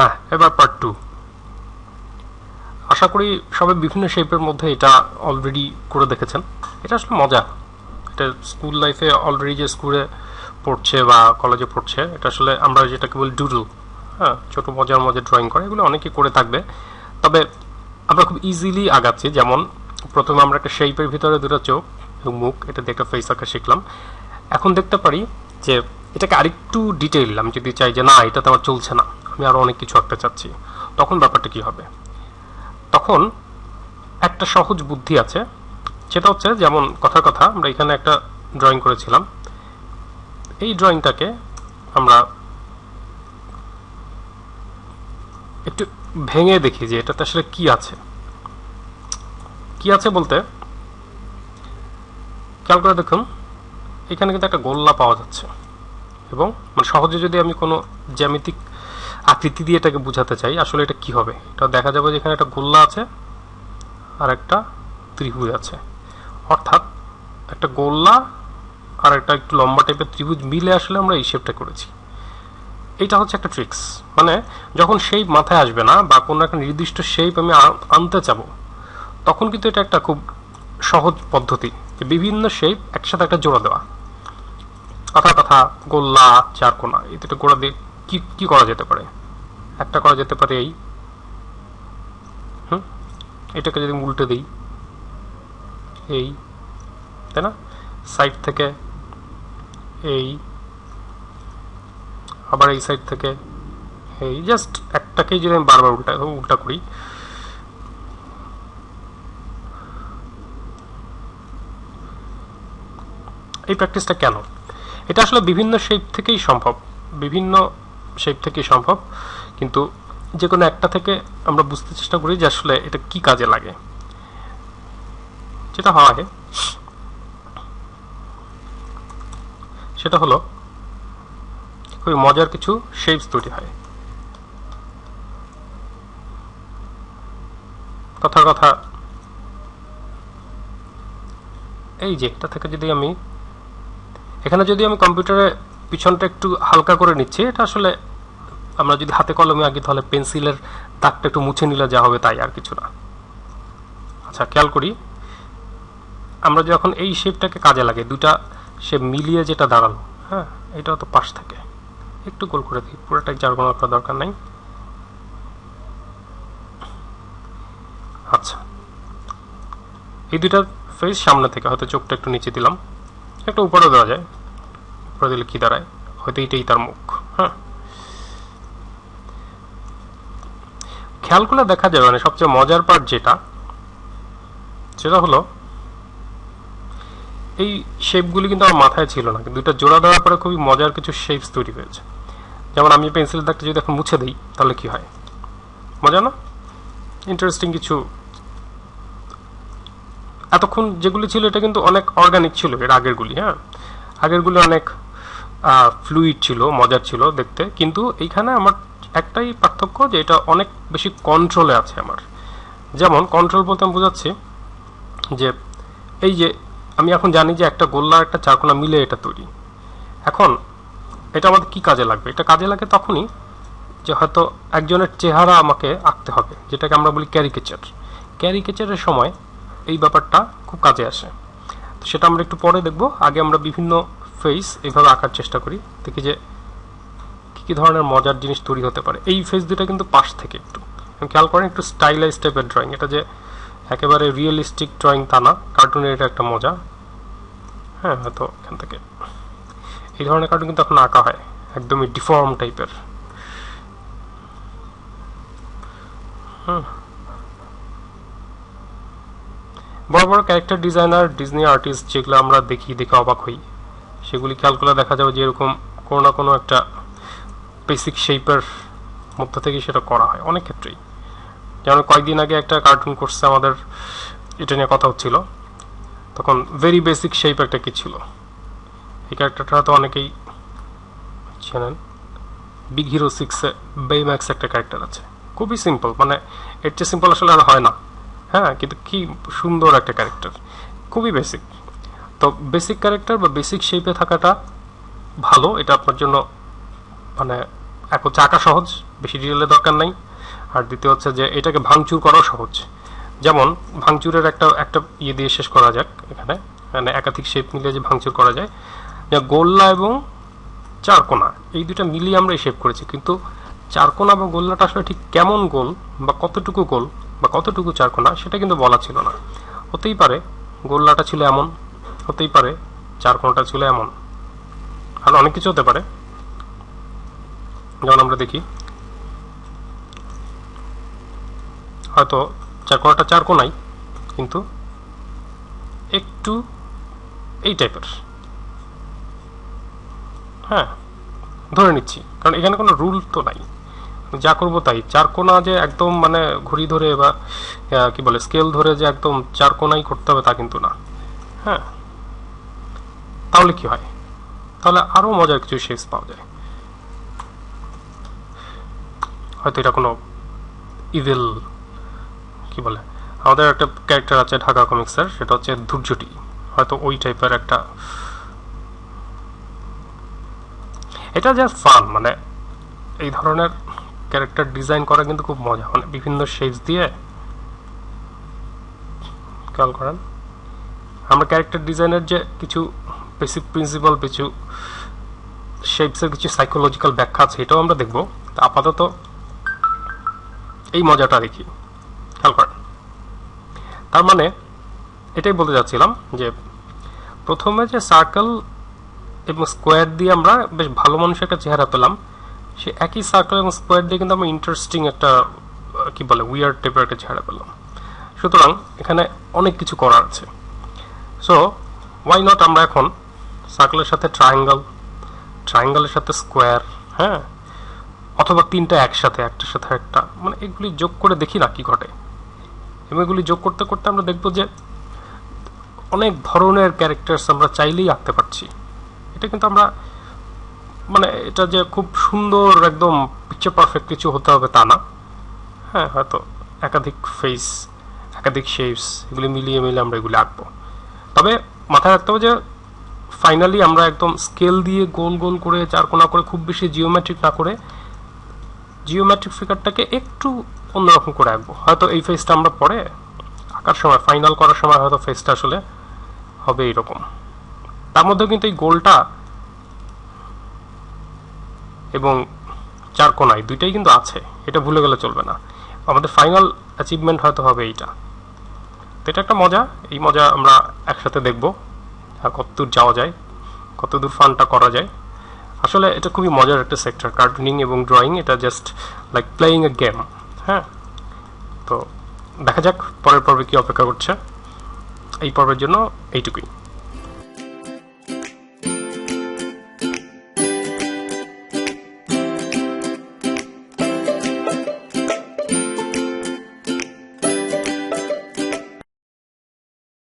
হ্যাঁ এবার part two আশা করি সবাই বিভিন্ন শেপের মধ্যে এটা অলরেডি করে দেখেছেন। এটা আসলে মজা। এটা স্কুল লাইফে অলরেডি যে স্কুলে পড়ছে বা কলেজে পড়ছে, এটা আসলে আমরা যেটাকে বলি ডুডল হ্যাঁ ছোটো মজার মজার ড্রয়িং করে, এগুলো অনেকে করে থাকবে। তবে আমরা খুব ইজিলি আগাচ্ছি, যেমন প্রথমে আমরা একটা শেপের ভিতরে দুটো চোখ এবং মুখ, এটা একটা ফেস আঁকা শিখলাম। এখন দেখতে পারি যে এটাকে আরেকটু ডিটেইল আমি যদি চাই যে না এটাতে আমার চলছে না। আমি আরও অনেক কিছু আঁকতে চাচ্ছি। তখন ব্যাপারটা কি হবে? তখন একটা সহজ বুদ্ধি আছে, সেটা হচ্ছে যেমন কথার কথা, আমরা এখানে একটা ড্রয়িং করেছিলাম। এই ড্রয়িংটাকে আমরা একটু ভেঙে দেখি যে এটাতে আসলে কি আছে। কি আছে বলতে, খেয়াল করে দেখুন, এখানে কিন্তু একটা গোল্লা পাওয়া যাচ্ছে। এবং মানে সহজে যদি আমি কোনো জ্যামিতিক আকৃতি দিয়ে এটাকে বোঝাতে চাই, আসলে এটা কি হবে? এটা দেখা যাবে যে এখানে একটা গোল্লা আছে আর একটা ত্রিভুজ আছে। অর্থাৎ একটা গোল্লা আর একটা একটু লম্বা টাইপের ত্রিভুজ মিলে আসলে আমরা এই শেপটা করেছি। এইটা হচ্ছে একটা ট্রিক্স মানে যখন শেপ মাথায় আসবে না বা কোনো একটা নির্দিষ্ট শেপ আমি আনতে চাবো, তখন কিন্তু এটা একটা খুব সহজ পদ্ধতি যে বিভিন্ন শেপ একসাথে একটা জোড়া দেওয়া। কথা কথা, গোল্লা চারকোনা এই দুটো গোড়া দিয়ে কি কি করা যেতে পারে? একটা করা যেতে পারে এই। হুম? এটাকে যদি উল্টে দিই। এই, তাই না? সাইড থেকে এই, আবার এই সাইড থেকে এই, জাস্ট একটাকেই যদি আমি বারবার উল্টা উল্টা করি। এই প্র্যাকটিসটা কেন? এটা আসলে বিভিন্ন শেপ থেকেই সম্ভব। বিভিন্ন শেপ থেকেই সম্ভব। কিন্তু যে কোনো একটা থেকে আমরা বুঝতে চেষ্টা করি যে আসলে এটা কি কাজে লাগে। যেটা হয়, সেটা হলো খুবই মজার কিছু শেপস তৈরি হয়। কথার কথা, এই যে এটা থেকে যদি আমি, এখানে যদি আমি কম্পিউটারে পিছনটা একটু হালকা করে নিচ্ছি, এটা আসলে আমরা যদি হাতে কলমে আগে তাহলে পেন্সিলের দাগটা একটু মুছে নিলে যা হবে তাই, আর কিছু না। আচ্ছা খেয়াল করি। আমরা যখন এই শেপটাকে কাজে লাগে দুটা শেপ মিলিয়ে যেটা দাঁড়াল হ্যাঁ এটাও তো পাশ থেকে। একটু গোল করে দিই পুরোটাই যার একটা দরকার নাই। আচ্ছা এই দুইটা ফেস সামনে থেকে, হয়তো চোখটা একটু নিচে দিলাম। একটু উপরে দেওয়া যায়, উপরে দিলে কি দাঁড়ায়? হয়তো এইটাই তার মুখ হ্যাঁ খেয়াল করলে দেখা যাবে মানে সবচেয়ে মজার পার্ট যেটা, সেটা হলো, এই শেপগুলি কিন্তু আমার মাথায় ছিল না দুটো জোড়া দেওয়ার পরে খুবই মজার কিছু শেপস তৈরি হয়েছে। যেমন আমি পেন্সিল দাগটা যদি এখন মুছে দিই, তাহলে কি হয়? মজা না? ইন্টারেস্টিং কিছু, এতক্ষণ যেগুলি ছিল, এটা কিন্তু অনেক অর্গানিক ছিল, এর আগেরগুলি হ্যাঁ? আগেরগুলি অনেক ফ্লুইড ছিল, মজার ছিল দেখতে, কিন্তু এইখানে আমার একটাই পার্থক্য যে এটা অনেক বেশি কন্ট্রোলে আছে আমার। যেমন কন্ট্রোল বলতে আমি বোঝাচ্ছি যে এই যে আমি এখন জানি যে একটা গোল্লা একটা চারকোনা মিলে এটা তৈরি। এখন এটা আমাদের কি কাজে লাগবে? এটা কাজে লাগে তখনই যে হয়তো একজনের চেহারা আমাকে আঁকতে হবে, যেটাকে আমরা বলি ক্যারিকেচার ক্যারিকেচারের সময় এই ব্যাপারটা খুব কাজে আসে। তো সেটা আমরা একটু পরে দেখব। আগে আমরা বিভিন্ন ফেস এইভাবে আঁকার চেষ্টা করি। দেখি যে কী ধরনের মজার জিনিস তৈরি হতে পারে। এই ফেস দুটা কিন্তু পাশ থেকে একটু। খেয়াল করেন একটু স্টাইলাইজ টাইপের ড্রয়িং এটা যে একেবারে রিয়েলিস্টিক ড্রয়িং তা না কার্টুনের এটা একটা মজা। হ্যাঁ হয়তো এখান থেকে। এই ধরনের কার্টুন কিন্তু এখন আঁকা হয়, একদমই ডিফর্ম টাইপের বড় বড় ক্যারেক্টার ডিজাইনার ডিজনি আর্টিস্ট যেগুলো আমরা দেখি, দেখে অবাক হই। সেগুলি খেয়াল করলে দেখা যাবে যে এরকম কোনো না কোনো একটা বেসিক শেপের মধ্য থেকে সেটা করা হয়, অনেক ক্ষেত্রেই। যেমন কয়েকদিন আগে একটা কার্টুন করছে আমাদের এটা নিয়ে কথা হচ্ছিল, তখন ভেরি বেসিক শেপ একটা কি ছিল। এই ক্যারেক্টারটা হয়তো অনেকেই চেনেন। বিগ হিরো সিক্সে বেইম্যাক্স একটা ক্যারেক্টার আছে। খুবই সিম্পল মানে এর চেয়ে সিম্পল আসলে আর হয় না। হ্যাঁ কিন্তু কি সুন্দর একটা ক্যারেক্টার খুবই বেসিক তো বেসিক ক্যারেক্টার বা বেসিক শেপে থাকাটা ভালো, এটা আপনার জন্য মানে এক হচ্ছে আঁকা সহজ, বেশি ডিটেলের দরকার নাই। আর দ্বিতীয় হচ্ছে যে, এটাকে ভাঙচুর করাও সহজ। যেমন, ভাঙচুরের একটা একটা ইয়ে দিয়ে শেষ করা যাক এখানে। মানে একাধিক শেপ মিলিয়ে যে ভাঙচুর করা যায়। যে গোল্লা এবং চারকোনা এই দুটা মিলিয়ে আমরা এই শেপ করেছি। কিন্তু চারকোনা বা গোল্লাটা আসলে ঠিক কেমন গোল বা কতটুকু গোল বা কতটুকু চারকোনা সেটা কিন্তু বলা ছিল না। হতেই পারে গোল্লাটা ছিল এমন, হতেই পারে চারকোনাটা ছিল এমন। আর অনেক কিছু হতে পারে। যেমন আমরা দেখি, হয়তো চারকোনাটা চারকোনাই কিন্তু একটু এই টাইপের। হ্যাঁ ধরে নিচ্ছি, কারণ এখানে কোনো রুল তো নাই। যা করব তাই। চার কোনা যে একদম মানে ঘুড়ি ধরে বা কি বলে স্কেল ধরে যে একদম চার কোনাই করতে হবে তা কিন্তু না। হ্যাঁ তাহলে কি হয়? তাহলে আরও মজার কিছু শেপস পাওয়া যায়। হয়তো এটা কোনো ইভিল কি বলে? আমাদের একটা ক্যারেক্টার আছে ঢাকা কমিক্সের সেটা হচ্ছে ধৈর্যটি হয়তো ওই টাইপের একটা এটা জাস্ট ফান মানে এই ধরনের ক্যারেক্টার ডিজাইন করা কিন্তু খুব মজা। মানে বিভিন্ন শেপস দিয়ে খেয়াল করেন? আমরা ক্যারেক্টার ডিজাইনের যে কিছু বেসিক প্রিন্সিপাল কিছু শেপসের কিছু সাইকোলজিক্যাল ব্যাখ্যা আছে, এটাও আমরা দেখব। আপাতত এই মজাটা দেখি। খেয়াল করেন। তার মানে এটাই বলতে যাচ্ছিলাম যে প্রথমে যে সার্কেল এবং স্কোয়ার দিয়ে আমরা বেশ ভালো মানুষের একটা চেহারা পেলাম, সে একই সার্কেল এবং স্কোয়ার দিয়ে কিন্তু আমরা ইন্টারেস্টিং একটা কি বলে উইয়ার টাইপের একটা চেহারা পেলাম। সুতরাং এখানে অনেক কিছু করার আছে। সো ওয়াই নট আমরা এখন সার্কেলের সাথে ট্রায়াঙ্গেল ট্রায়াঙ্গেলের সাথে স্কোয়ার হ্যাঁ? অথবা তিনটা একসাথে, একটার সাথে একটা। মানে এগুলি যোগ করে দেখি না কি ঘটে। এবং এগুলি যোগ করতে করতে আমরা দেখব যে অনেক ধরনের ক্যারেক্টার্স আমরা চাইলেই আঁকতে পারছি। এটা কিন্তু আমরা মানে এটা যে খুব সুন্দর একদম পিকচার পারফেক্ট কিছু হতে হবে তা না। হ্যাঁ হয়তো একাধিক ফেস একাধিক শেপস এগুলি মিলিয়ে মিলিয়ে আমরা এগুলি আঁকবো। তবে মাথায় রাখতে হবে যে ফাইনালি আমরা একদম স্কেল দিয়ে গোল গোল করে চারকোনা করে খুব বেশি জিওমেট্রিক না করে জিওমেট্রিক ফিগারটাকে একটু অন্যরকম করে আঁকবো। হয়তো এই ফেসটা আমরা পরে আঁকার সময় ফাইনাল করার সময় হয়তো ফেসটা আসলে হবে এইরকম। তার মধ্যেও কিন্তু এই গোলটা এবং চার কোনায় দুইটাই কিন্তু আছে, এটা ভুলে গেলে চলবে না। আমাদের ফাইনাল অ্যাচিভমেন্ট হয়তো হবে এইটা। তো এটা একটা মজা, এই মজা আমরা একসাথে দেখব, আর কতদূর যাওয়া যায়, কতদূর ফানটা করা যায়। আসলে এটা খুবই মজার একটা সেক্টর কার্টুনিং এবং ড্রয়িং এটা just like playing a game হ্যাঁ? তো দেখা যাক পরের পর্বে কি অপেক্ষা করছে। এই পর্বের জন্য এইটুকুই।